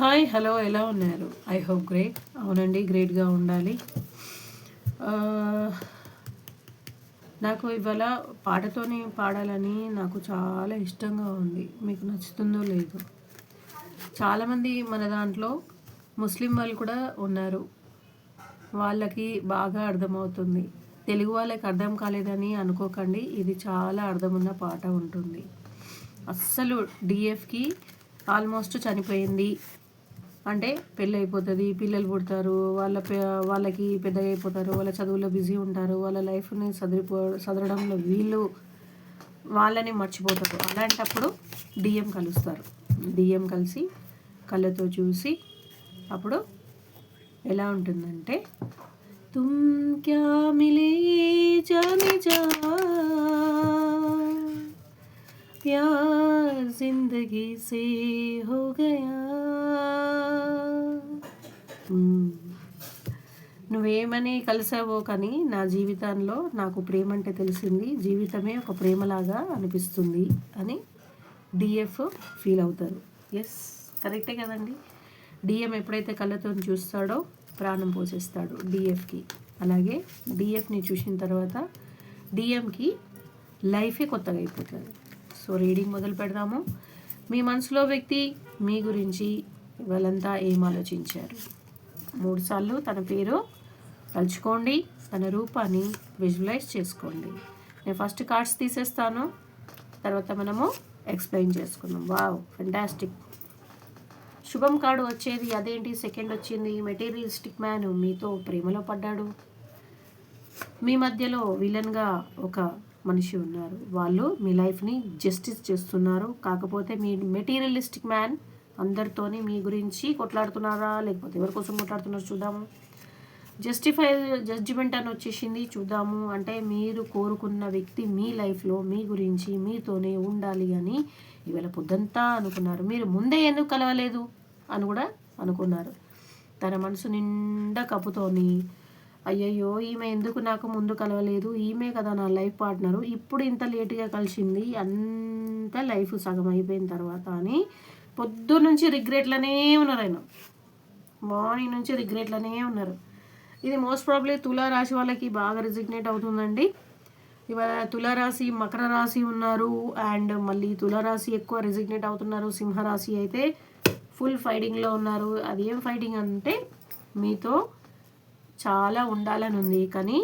Hi hello ఎలా ఉన్నారు? I hope great. అవునండి గ్రేట్గా ఉండాలి. నాకు ఇవాళ పాటతోనే పాడాలని నాకు చాలా ఇష్టంగా ఉంది. మీకు నచ్చుతుందో లేదో. చాలామంది మన దాంట్లో ముస్లిం వాళ్ళు కూడా ఉన్నారు. వాళ్ళకి బాగా అర్థమవుతుంది. తెలుగు వాళ్ళకి అర్థం కాలేదని అనుకోకండి. ఇది చాలా అర్థమున్న పాట ఉంటుంది. అస్సలు డిఎఫ్కి ఆల్మోస్ట్ చనిపోయింది. అంటే పెళ్ళి అయిపోతుంది పిల్లలు పుడతారు వాళ్ళ పె వాళ్ళకి పెద్దగా అయిపోతారు వాళ్ళ చదువులో బిజీ ఉంటారు వాళ్ళ లైఫ్ని సదిరిపో సదరడంలో వీళ్ళు వాళ్ళని మర్చిపోతారు అలాంటప్పుడు డిఎం కలుస్తారు డిఎం కలిసి కళ్ళతో చూసి అప్పుడు ఎలా ఉంటుందంటే తుమ్ క్యా మిలే జానే జా प्यार जिंदगी से हो गया నువ్వేమని కలిసావో కానీ నా జీవితంలో నాకు ప్రేమ అంటే తెలిసింది. జీవితమే ఒక ప్రేమలాగా అనిపిస్తుంది అని డిఎఫ్ ఫీల్ అవుతారు. ఎస్ కరెక్టే కదండి. డిఎం ఎప్పుడైతే కళ్ళతో చూస్తాడో ప్రాణం పోసేస్తాడు డిఎఫ్కి అలాగే డిఎఫ్ని చూసిన తర్వాత డిఎంకి లైఫే కొత్తగా అయిపోతుంది. సో రీడింగ్ మొదలు పెడదాము. మీ మనసులో వ్యక్తి మీ గురించి వాళ్ళంతా ఏం ఆలోచించారు? మూడుసార్లు తన పేరు తలుచుకోండి తన రూపాన్ని విజువలైజ్ చేసుకోండి. నేను ఫస్ట్ కార్డ్స్ తీసేస్తాను తర్వాత మనము ఎక్స్ప్లెయిన్ చేసుకుందాం. వావ్ ఫెంటాస్టిక్ శుభం కార్డు వచ్చేది అదేంటి? సెకండ్ వచ్చింది మెటీరియలిస్టిక్ మ్యాన్ మీతో ప్రేమలో పడ్డాడు. మీ మధ్యలో విలన్గా ఒక మనిషి ఉన్నారు. వాళ్ళు మీ లైఫ్ని జస్టిస్ చేస్తున్నారు. కాకపోతే మీ మెటీరియలిస్టిక్ మ్యాన్ అందరితోని మీ గురించి కొట్లాడుతున్నారా? లేకపోతే ఎవరి కోసం కొట్లాడుతున్నారో చూద్దాము. జస్టిఫై జడ్జిమెంట్ అని వచ్చేసింది. చూద్దాము. అంటే మీరు కోరుకున్న వ్యక్తి మీ లైఫ్లో మీ గురించి మీతోనే ఉండాలి అని ఇవాళ పొద్దంతా అనుకున్నారు. మీరు ముందే ఎందుకు కలవలేదు అని కూడా అనుకున్నారు. తన మనసు నిండా కప్పుతోని అయ్యయ్యో ఈమె ఎందుకు నాకు ముందు కలవలేదు? ఈమె కదా నా లైఫ్ పార్ట్నరు ఇప్పుడు ఇంత లేటుగా కలిసింది. అంత లైఫ్ సగం అయిపోయిన తర్వాత అని పొద్దు నుంచి రిగ్రెట్లనే ఉన్నారు ఆయన. మార్నింగ్ నుంచి రిగ్రెట్లనే ఉన్నారు. ఇది మోస్ట్ ప్రాబ్లీ తులారాశి వాళ్ళకి బాగా రిజిగ్నేట్ అవుతుందండి. ఇవాళ తులారాశి మకర రాశి ఉన్నారు అండ్ మళ్ళీ తులారాశి ఎక్కువ రిజిగ్నేట్ అవుతున్నారు. సింహరాశి అయితే ఫుల్ ఫైటింగ్లో ఉన్నారు. అది ఏం ఫైటింగ్ అంటే మీతో చాలా ఉండాలని ఉంది. కానీ